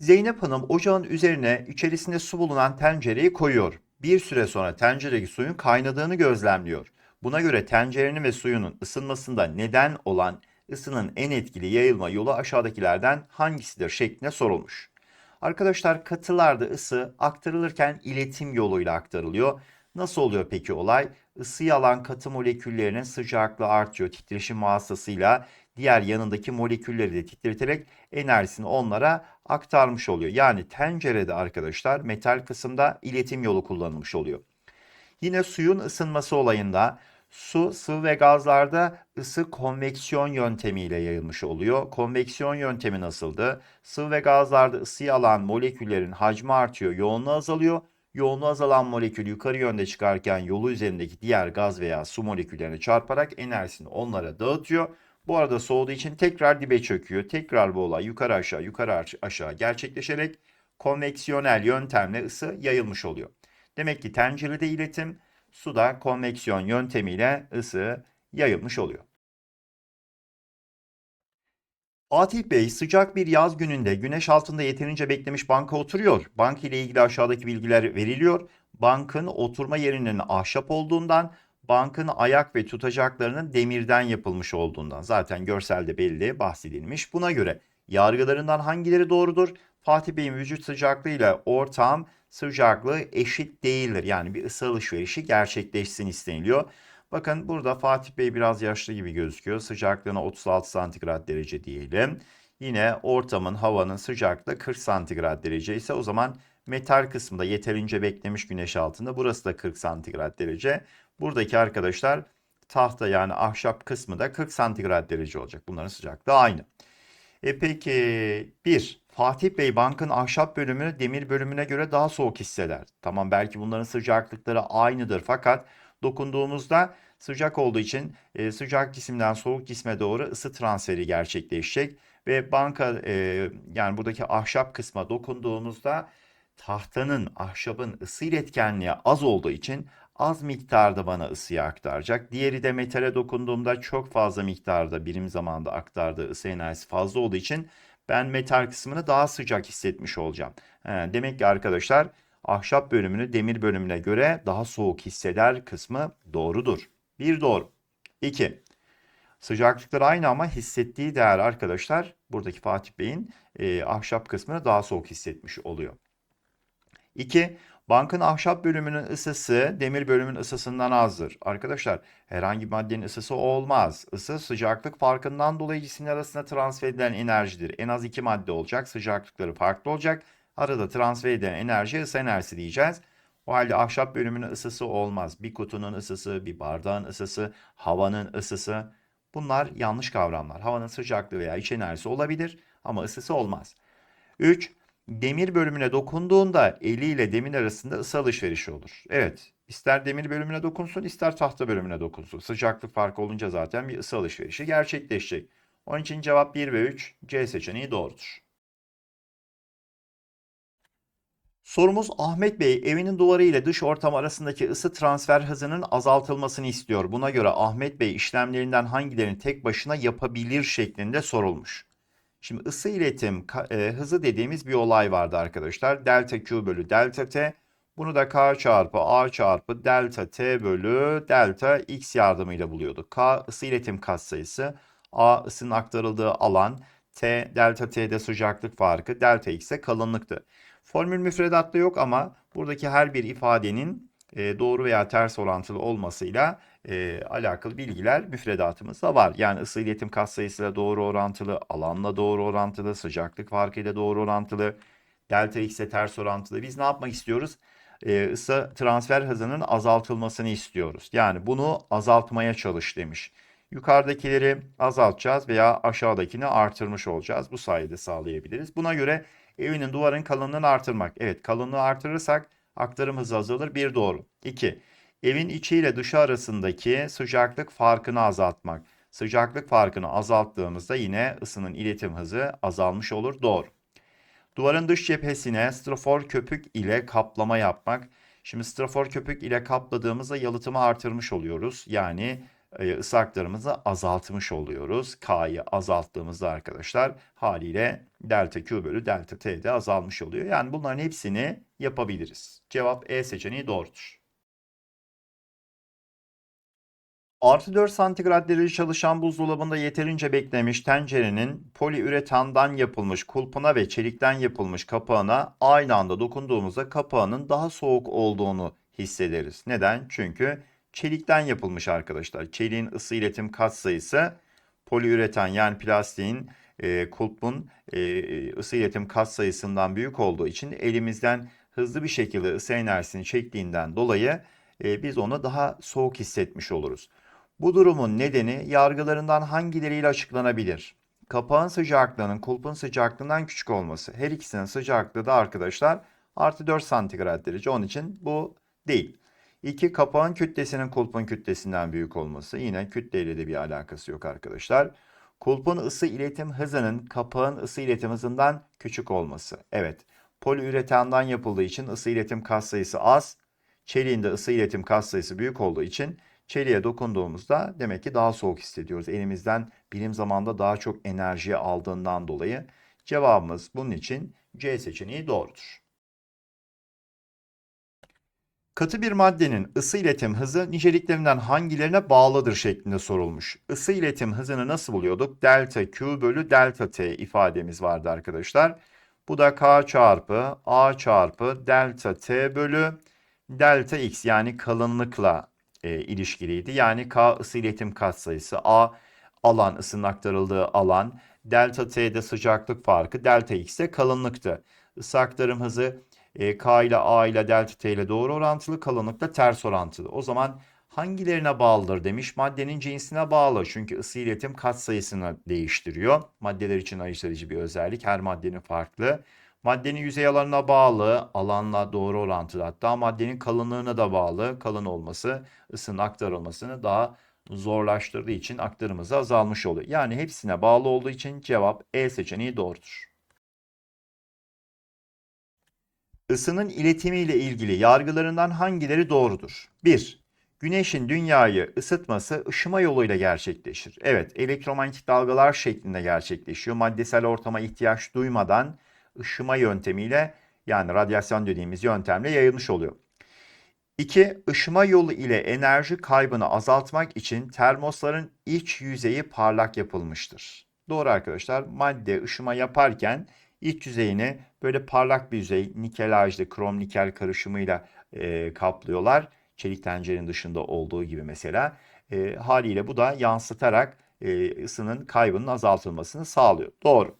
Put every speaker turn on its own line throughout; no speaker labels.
Zeynep Hanım ocağın üzerine içerisinde su bulunan tencereyi koyuyor. Bir süre sonra tenceredeki suyun kaynadığını gözlemliyor. Buna göre tencerenin ve suyunun ısınmasında neden olan ısının en etkili yayılma yolu aşağıdakilerden hangisidir şeklinde sorulmuş. Arkadaşlar katılarda ısı aktarılırken iletim yoluyla aktarılıyor. Nasıl oluyor peki olay? Isıyı alan katı moleküllerinin sıcaklığı artıyor titreşim vasıtasıyla diğer yanındaki molekülleri de titreterek enerjisini onlara aktarmış oluyor. Yani tencerede arkadaşlar metal kısımda iletim yolu kullanılmış oluyor. Yine suyun ısınması olayında su, sıvı ve gazlarda ısı konveksiyon yöntemiyle yayılmış oluyor. Konveksiyon yöntemi nasıldı? Sıvı ve gazlarda ısıyı alan moleküllerin hacmi artıyor, yoğunluğu azalıyor. Yoğunluğu azalan molekül yukarı yönde çıkarken yolu üzerindeki diğer gaz veya su moleküllerine çarparak enerjisini onlara dağıtıyor. Bu arada soğuduğu için tekrar dibe çöküyor. Tekrar bu olay yukarı aşağı yukarı aşağı gerçekleşerek konveksiyonel yöntemle ısı yayılmış oluyor. Demek ki tencerede iletim, suda konveksiyon yöntemiyle ısı yayılmış oluyor. Fatih Bey sıcak bir yaz gününde güneş altında yeterince beklemiş banka oturuyor. Bank ile ilgili aşağıdaki bilgiler veriliyor. Bankın oturma yerinin ahşap olduğundan, bankın ayak ve tutacaklarının demirden yapılmış olduğundan zaten görselde belli bahsedilmiş. Buna göre yargılarından hangileri doğrudur? Fatih Bey'in vücut sıcaklığı ile ortam sıcaklığı eşit değildir. Yani bir ısı alışverişi gerçekleşsin isteniliyor. Bakın burada Fatih Bey biraz yaşlı gibi gözüküyor. Sıcaklığına 36 santigrat derece diyelim. Yine ortamın, havanın sıcaklığı 40 santigrat derece ise o zaman metal kısmında yeterince beklemiş güneş altında. Burası da 40 santigrat derece. Buradaki arkadaşlar tahta yani ahşap kısmı da 40 santigrat derece olacak. Bunların sıcaklığı aynı. E peki bir Fatih Bey bankın ahşap bölümünü demir bölümüne göre daha soğuk hisseder. Tamam belki bunların sıcaklıkları aynıdır fakat dokunduğumuzda sıcak olduğu için e, sıcak cisimden soğuk cisme doğru ısı transferi gerçekleşecek ve banka e, yani buradaki ahşap kısma dokunduğumuzda tahtanın ahşabın ısı iletkenliği az olduğu için az miktarda bana ısıyı aktaracak. Diğeri de metale dokunduğumda çok fazla miktarda birim zamanda aktardığı ısı enerjisi fazla olduğu için ben metal kısmını daha sıcak hissetmiş olacağım. He, demek ki arkadaşlar ahşap bölümünü demir bölümüne göre daha soğuk hisseder kısmı doğrudur. Bir doğru. İki. Sıcaklıkları aynı ama hissettiği değer arkadaşlar buradaki Fatih Bey'in e, ahşap kısmını daha soğuk hissetmiş oluyor. 2. Bankın ahşap bölümünün ısısı demir bölümünün ısısından azdır. Arkadaşlar herhangi bir maddenin ısısı olmaz. Isı sıcaklık farkından dolayı cisimler arasında transfer edilen enerjidir. En az iki madde olacak. Sıcaklıkları farklı olacak. Arada transfer edilen enerji ısı enerjisi diyeceğiz. O halde ahşap bölümünün ısısı olmaz. Bir kutunun ısısı, bir bardağın ısısı, havanın ısısı. Bunlar yanlış kavramlar. Havanın sıcaklığı veya iç enerjisi olabilir ama ısısı olmaz. 3. Demir bölümüne dokunduğunda eliyle demir arasında ısı alışverişi olur. Evet, ister demir bölümüne dokunsun, ister tahta bölümüne dokunsun. Sıcaklık farkı olunca zaten bir ısı alışverişi gerçekleşecek. Onun için cevap 1 ve 3 C seçeneği doğrudur. Sorumuz Ahmet Bey evinin duvarı ile dış ortam arasındaki ısı transfer hızının azaltılmasını istiyor. Buna göre Ahmet Bey işlemlerinden hangilerini tek başına yapabilir şeklinde sorulmuş. Şimdi ısı iletim e, hızı dediğimiz bir olay vardı arkadaşlar. Delta Q bölü delta T. Bunu da K çarpı A çarpı delta T bölü delta X yardımıyla buluyorduk. K ısı iletim katsayısı. A ısının aktarıldığı alan. T delta T'de sıcaklık farkı. Delta X ise kalınlıktı. Formül müfredatta yok ama buradaki her bir ifadenin e, doğru veya ters orantılı olmasıyla e, alakalı bilgiler müfredatımızda var. Yani ısı iletim katsayısıyla doğru orantılı, alanla doğru orantılı, sıcaklık farkıyla doğru orantılı, delta x'e ters orantılı. Biz ne yapmak istiyoruz? E, ısı transfer hızının azaltılmasını istiyoruz. Yani bunu azaltmaya çalış demiş. Yukarıdakileri azaltacağız veya aşağıdakini artırmış olacağız. Bu sayede sağlayabiliriz. Buna göre evinin duvarın kalınlığını artırmak. Evet kalınlığı artırırsak aktarım hızı azalır. Bir doğru. İki. Evin içi ile dışı arasındaki sıcaklık farkını azaltmak. Sıcaklık farkını azalttığımızda yine ısının iletim hızı azalmış olur. Doğru. Duvarın dış cephesine strafor köpük ile kaplama yapmak. Şimdi strafor köpük ile kapladığımızda yalıtımı artırmış oluyoruz. Yani e, ısı azaltmış oluyoruz. K'yı azalttığımızda arkadaşlar haliyle delta Q bölü delta T de azalmış oluyor. Yani bunların hepsini yapabiliriz. Cevap E seçeneği doğrudur. Artı 4 santigrat derece çalışan buzdolabında yeterince beklemiş tencerenin poliüretandan yapılmış kulpuna ve çelikten yapılmış kapağına aynı anda dokunduğumuzda kapağının daha soğuk olduğunu hissederiz. Neden? Çünkü çelikten yapılmış arkadaşlar. Çeliğin ısı iletim katsayısı poliüretan yani plastiğin e, kulpun e, ısı iletim katsayısından büyük olduğu için elimizden hızlı bir şekilde ısı enerjisini çektiğinden dolayı e, biz onu daha soğuk hissetmiş oluruz. Bu durumun nedeni yargılarından hangileriyle açıklanabilir? Kapağın sıcaklığının kulpun sıcaklığından küçük olması. Her ikisinin sıcaklığı da arkadaşlar artı 4 santigrat derece. Onun için bu değil. 2. Kapağın kütlesinin kulpun kütlesinden büyük olması. Yine kütleyle de bir alakası yok arkadaşlar. Kulpun ısı iletim hızının kapağın ısı iletim hızından küçük olması. Evet. Poliüretandan yapıldığı için ısı iletim katsayısı az. Çeliğin ısı iletim katsayısı büyük olduğu için çeliğe dokunduğumuzda demek ki daha soğuk hissediyoruz. Elimizden birim zamanda daha çok enerji aldığından dolayı cevabımız bunun için C seçeneği doğrudur. Katı bir maddenin ısı iletim hızı niceliklerinden hangilerine bağlıdır şeklinde sorulmuş. Isı iletim hızını nasıl buluyorduk? Delta Q bölü delta T ifademiz vardı arkadaşlar. Bu da K çarpı A çarpı delta T bölü delta X yani kalınlıkla e, ilişkiliydi. Yani K ısı iletim katsayısı, A alan ısının aktarıldığı alan, delta T'de sıcaklık farkı, delta X de kalınlıktı. Isı aktarım hızı e, K ile A ile delta T ile doğru orantılı, kalınlıkla ters orantılı. O zaman hangilerine bağlıdır demiş. Maddenin cinsine bağlı. Çünkü ısı iletim katsayısını değiştiriyor. Maddeler için ayırt edici bir özellik. Her maddenin farklı. Maddenin yüzey alanına bağlı, alanla doğru orantılı. Hatta maddenin kalınlığına da bağlı. Kalın olması ısının aktarılmasını daha zorlaştırdığı için aktarımızı azalmış oluyor. Yani hepsine bağlı olduğu için cevap E seçeneği doğrudur. Isının iletimiyle ilgili yargılarından hangileri doğrudur? 1. Güneşin dünyayı ısıtması ışıma yoluyla gerçekleşir. Evet, elektromanyetik dalgalar şeklinde gerçekleşiyor. Maddesel ortama ihtiyaç duymadan ışıma yöntemiyle yani radyasyon dediğimiz yöntemle yayılmış oluyor. 2. Işıma yolu ile enerji kaybını azaltmak için termosların iç yüzeyi parlak yapılmıştır. Doğru arkadaşlar. Madde ışıma yaparken iç yüzeyini böyle parlak bir yüzey nikelajlı krom nikel karışımıyla e, kaplıyorlar. Çelik tencerenin dışında olduğu gibi mesela. E, haliyle bu da yansıtarak e, ısının kaybının azaltılmasını sağlıyor. Doğru.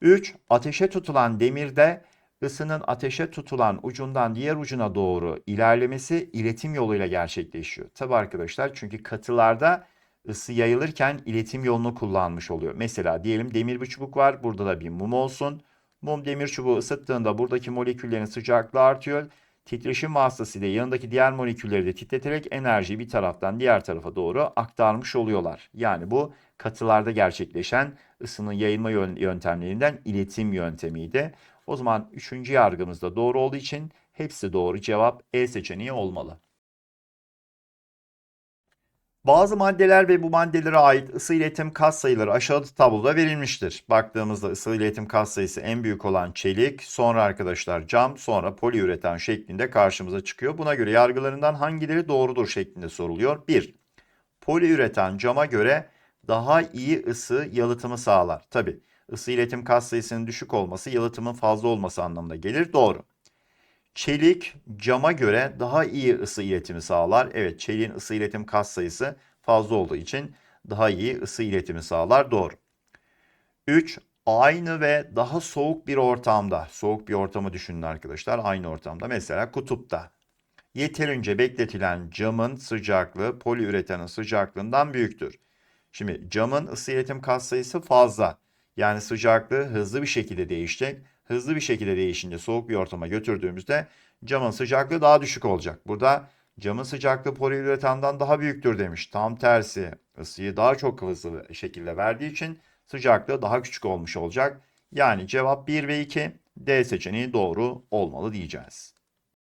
3. Ateşe tutulan demirde ısının ateşe tutulan ucundan diğer ucuna doğru ilerlemesi iletim yoluyla gerçekleşiyor. Tabi arkadaşlar çünkü katılarda ısı yayılırken iletim yolunu kullanmış oluyor. Mesela diyelim demir bir çubuk var. Burada da bir mum olsun. Mum demir çubuğu ısıttığında buradaki moleküllerin sıcaklığı artıyor. Titreşim vasıtasıyla yanındaki diğer molekülleri de titreterek enerjiyi bir taraftan diğer tarafa doğru aktarmış oluyorlar. Yani bu katılarda gerçekleşen ısının yayılma yöntemlerinden iletim yöntemiydi. O zaman üçüncü yargımız da doğru olduğu için hepsi doğru cevap E seçeneği olmalı. Bazı maddeler ve bu maddelere ait ısı iletim katsayıları aşağıda tabloda verilmiştir. Baktığımızda ısı iletim katsayısı en büyük olan çelik, sonra arkadaşlar cam, sonra poliüretan şeklinde karşımıza çıkıyor. Buna göre yargılarından hangileri doğrudur şeklinde soruluyor. 1. Poliüretan cama göre daha iyi ısı yalıtımı sağlar. Tabi ısı iletim katsayısının düşük olması yalıtımın fazla olması anlamına gelir. Doğru. Çelik cama göre daha iyi ısı iletimi sağlar. Evet çeliğin ısı iletim katsayısı fazla olduğu için daha iyi ısı iletimi sağlar. Doğru. 3. Aynı ve daha soğuk bir ortamda, soğuk bir ortamı düşünün arkadaşlar. Aynı ortamda mesela kutupta. Yeterince bekletilen camın sıcaklığı poliüretanın sıcaklığından büyüktür. Şimdi camın ısı iletim katsayısı fazla. Yani sıcaklığı hızlı bir şekilde değişecek. Hızlı bir şekilde değişince soğuk bir ortama götürdüğümüzde camın sıcaklığı daha düşük olacak. Burada camın sıcaklığı poliüretandan daha büyüktür demiş. Tam tersi ısıyı daha çok hızlı şekilde verdiği için sıcaklığı daha küçük olmuş olacak. Yani cevap 1 ve 2 D seçeneği doğru olmalı diyeceğiz.